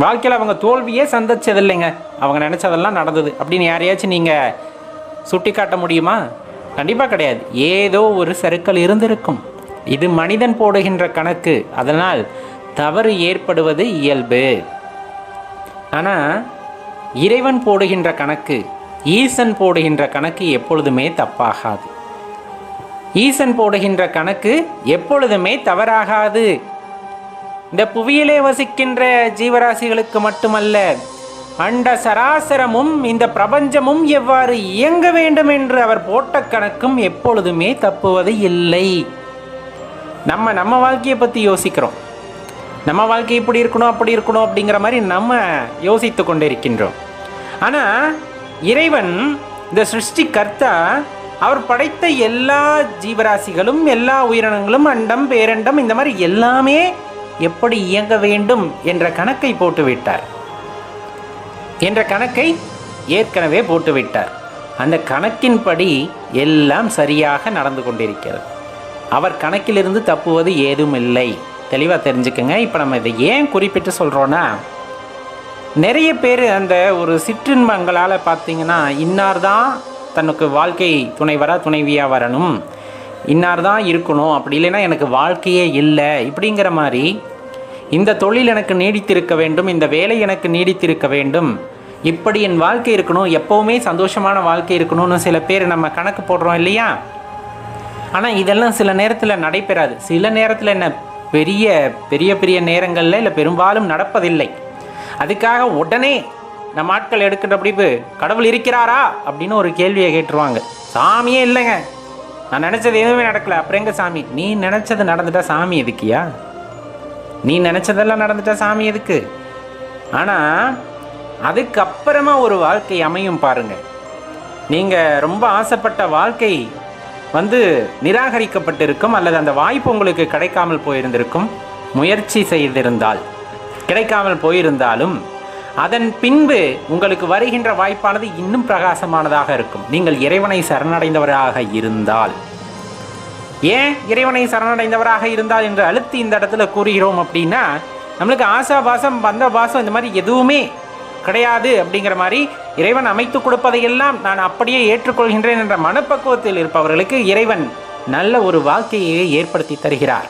வாழ்க்கையில் அவங்க தோல்வியே சந்திச்சது இல்லைங்க அவங்க நினச்சதெல்லாம் நடந்தது. அப்படின்னு யாரையாச்சும் நீங்கள் சுட்டி காட்ட முடியுமா? கண்டிப்பாக கிடையாது. ஏதோ ஒரு சறுக்கல் இருந்திருக்கும். இது மனிதன் போடுகின்ற கணக்கு. அதனால் தவறு ஏற்படுவது இயல்பு. ஆனால் இறைவன் போடுகின்ற கணக்கு ஈசன் போடுகின்ற கணக்கு எப்பொழுதுமே தப்பாகாது. ஈசன் போடுகின்ற கணக்கு எப்பொழுதுமே தவறாகாது. இந்த புவியிலே வசிக்கின்ற ஜீவராசிகளுக்கு மட்டுமல்ல அண்ட சராசரமும் இந்த பிரபஞ்சமும் எவ்வாறு இயங்க வேண்டும் என்று அவர் போட்ட கணக்கும் எப்பொழுதுமே தப்புவது இல்லை. நம்ம நம்ம வாழ்க்கையை பற்றி யோசிக்கிறோம். நம்ம வாழ்க்கை இப்படி இருக்கணும் அப்படி இருக்கணும் அப்படிங்கிற மாதிரி நம்ம யோசித்து கொண்டிருக்கின்றோம். ஆனால் இறைவன் இந்த சிருஷ்டி கர்த்தா அவர் படைத்த எல்லா ஜீவராசிகளும் எல்லா உயிரினங்களும் அண்டம் பேரண்டம் இந்த மாதிரி எல்லாமே எப்படி இயங்க வேண்டும் என்ற கணக்கை போட்டு விட்டார் என்ற கணக்கை ஏற்கனவே போட்டுவிட்டார். அந்த கணக்கின்படி எல்லாம் சரியாக நடந்து கொண்டிருக்கிறது. அவர் கணக்கிலிருந்து தப்புவது ஏதும் இல்லை. தெளிவாக தெரிஞ்சுக்கங்க. இப்போ நம்ம இதை ஏன் குறிப்பிட்டு சொல்கிறோன்னா நிறைய பேர் அந்த ஒரு சிற்றின்பங்களால் பார்த்தீங்கன்னா இன்னார் தான் தனக்கு வாழ்க்கை துணைவராக துணைவியாக வரணும். இன்னார் தான் இருக்கணும் அப்படி இல்லைன்னா எனக்கு வாழ்க்கையே இல்லை இப்படிங்கிற மாதிரி இந்த தொழில் எனக்கு நீடித்திருக்க வேண்டும் இந்த வேலை எனக்கு நீடித்திருக்க வேண்டும் இப்படி என் வாழ்க்கை இருக்கணும் எப்போவுமே சந்தோஷமான வாழ்க்கை இருக்கணும்னு சில பேர் நம்ம கணக்கு போடுறோம் இல்லையா? ஆனால் இதெல்லாம் சில நேரத்தில் நடைபெறாது. சில நேரத்தில் என்ன பெரிய பெரிய பெரிய நேரங்களில் இல்லை பெரும்பாலும் நடப்பதில்லை. அதுக்காக உடனே நம்ம ஆட்கள் எடுக்கின்ற பிடிப்பு கடவுள் இருக்கிறாரா? அப்படின்னு ஒரு கேள்வியை கேட்டுருவாங்க. சாமியே இல்லைங்க. நான் நினச்சது எதுவுமே நடக்கல. அப்புறம் எங்க சாமி? நீ நினச்சது நடந்துட்டா சாமி எதுக்கியா? நீ நினச்சதெல்லாம் நடந்துட்டா சாமி எதுக்கு? ஆனால் அதுக்கப்புறமா ஒரு வாழ்க்கை அமையும் பாருங்க. நீங்கள் ரொம்ப ஆசைப்பட்ட வாழ்க்கை வந்து நிராகரிக்கப்பட்டிருக்கும் அல்லது அந்த வாய்ப்பு உங்களுக்கு கிடைக்காமல் போயிருந்திருக்கும். முயற்சி செய்திருந்தால் கிடைக்காமல் போயிருந்தாலும் அதன் பின்பு உங்களுக்கு வருகின்ற வாய்ப்பானது இன்னும் பிரகாசமானதாக இருக்கும். நீங்கள் இறைவனை சரணடைந்தவராக இருந்தால். ஏன் இறைவனை சரணடைந்தவராக இருந்தால் என்று அழுத்தி இந்த இடத்துல கூறுகிறோம் அப்படின்னா நம்மளுக்கு ஆசா பாசம் பந்த பாசம் இந்த மாதிரி எதுவுமே கிடையாது அப்படிங்கிற மாதிரி இறைவன் அமைத்து கொடுப்பதையெல்லாம் நான் அப்படியே ஏற்றுக்கொள்கின்றேன் என்ற மனப்பக்குவத்தில் இருப்பவர்களுக்கு இறைவன் நல்ல ஒரு வாழ்க்கையை ஏற்படுத்தி தருகிறார்.